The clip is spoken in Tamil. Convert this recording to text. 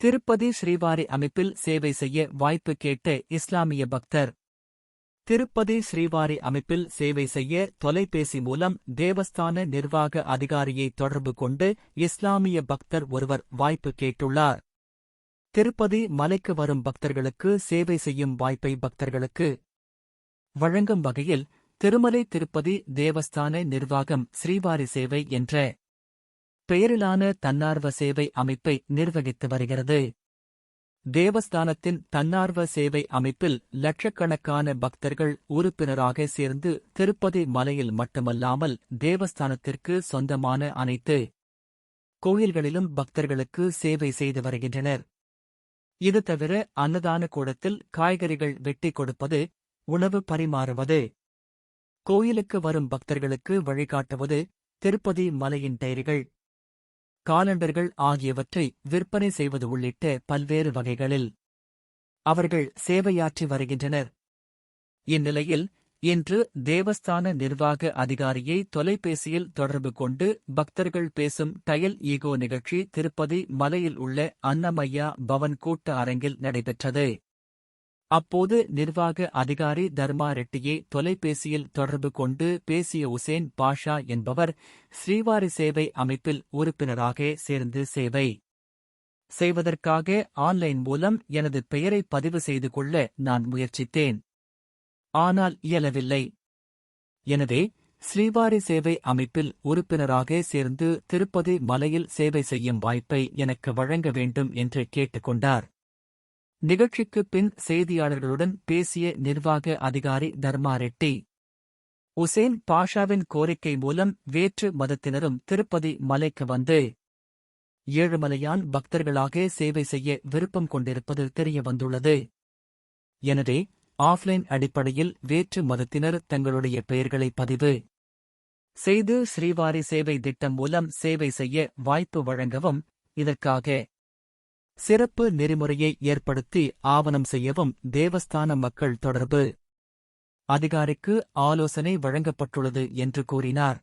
திருப்பதி ஸ்ரீவாரி அமைப்பில் சேவை செய்ய வாய்ப்பு கேட்ட இஸ்லாமிய பக்தர். திருப்பதி ஸ்ரீவாரி அமைப்பில் சேவை செய்ய தொலைபேசி மூலம் தேவஸ்தான நிர்வாக அதிகாரியை தொடர்பு கொண்டு இஸ்லாமிய பக்தர் ஒருவர் வாய்ப்பு கேட்டுள்ளார். திருப்பதி மலைக்கு வரும் பக்தர்களுக்கு சேவை செய்யும் வாய்ப்பை பக்தர்களுக்கு வழங்கும் வகையில் திருமலை திருப்பதி தேவஸ்தான நிர்வாகம் ஸ்ரீவாரி சேவை என்ற பெயரிலான தன்னார்வ சேவை அமைப்பை நிர்வகித்து வருகிறது. தேவஸ்தானத்தின் தன்னார்வ சேவை அமைப்பில் லட்சக்கணக்கான பக்தர்கள் உறுப்பினராக சேர்ந்து திருப்பதி மலையில் மட்டுமல்லாமல் தேவஸ்தானத்திற்கு சொந்தமான அனைத்து கோயில்களிலும் பக்தர்களுக்கு சேவை செய்து வருகின்றனர். இது தவிர அன்னதான கூடத்தில் காய்கறிகள் வெட்டி கொடுப்பது உணவு பரிமாறுவது கோயிலுக்கு வரும் பக்தர்களுக்கு வழிகாட்டுவது திருப்பதி மலையின் டைரிகள் காலண்டர்கள் ஆகியவற்றை விற்பனை செய்வது உள்ளிட்ட பல்வேறு வகைகளில் அவர்கள் சேவையாற்றி வருகின்றனர். இந்நிலையில் இன்று தேவஸ்தான நிர்வாக அதிகாரியை தொலைபேசியில் தொடர்பு கொண்டு பக்தர்கள் பேசும் டயல் ஈகோ நிகழ்ச்சி திருப்பதி மலையில் உள்ள அன்னமையா பவன் கூட்ட அரங்கில் நடைபெற்றது. அப்போது நிர்வாக அதிகாரி தர்மா ரெட்டியை தொலைபேசியில் தொடர்பு கொண்டு பேசிய உசேன் பாஷா என்பவர் ஸ்ரீவாரி சேவை அமைப்பில் உறுப்பினராக சேர்ந்து சேவை செய்வதற்காக ஆன்லைன் மூலம் எனது பெயரை பதிவு செய்து கொள்ள நான் முயற்சித்தேன். ஆனால் இயலவில்லை. எனவே ஸ்ரீவாரி சேவை அமைப்பில் உறுப்பினராக சேர்ந்து திருப்பதி மலையில் சேவை செய்யும் வாய்ப்பை எனக்கு வழங்க வேண்டும் என்று கேட்டுக்கொண்டார். நிகழ்ச்சிக்கு பின் செய்தியாளர்களுடன் பேசிய நிர்வாக அதிகாரி தர்மா ரெட்டி. உசேன் பாஷாவின் கோரிக்கை மூலம் வேற்று மதத்தினரும் திருப்பதி மலைக்கு வந்து ஏழுமலையான் பக்தர்களாக சேவை செய்ய விருப்பம் கொண்டிருப்பது தெரியவந்துள்ளது. எனவே ஆஃப்லைன் அடிப்படையில் வேற்று மதத்தினர் தங்களுடைய பெயர்களை பதிவு செய்து ஸ்ரீவாரி சேவை திட்டம் மூலம் சேவை செய்ய வாய்ப்பு வழங்கவும் இதற்காக சிறப்பு நெறிமுறையை ஏற்படுத்தி ஆவணம் செய்யவும் தேவஸ்தான மக்கள் தொடர்பு. அதிகாரிக்கு ஆலோசனை வழங்கப்பட்டுள்ளது என்று கூறினார்.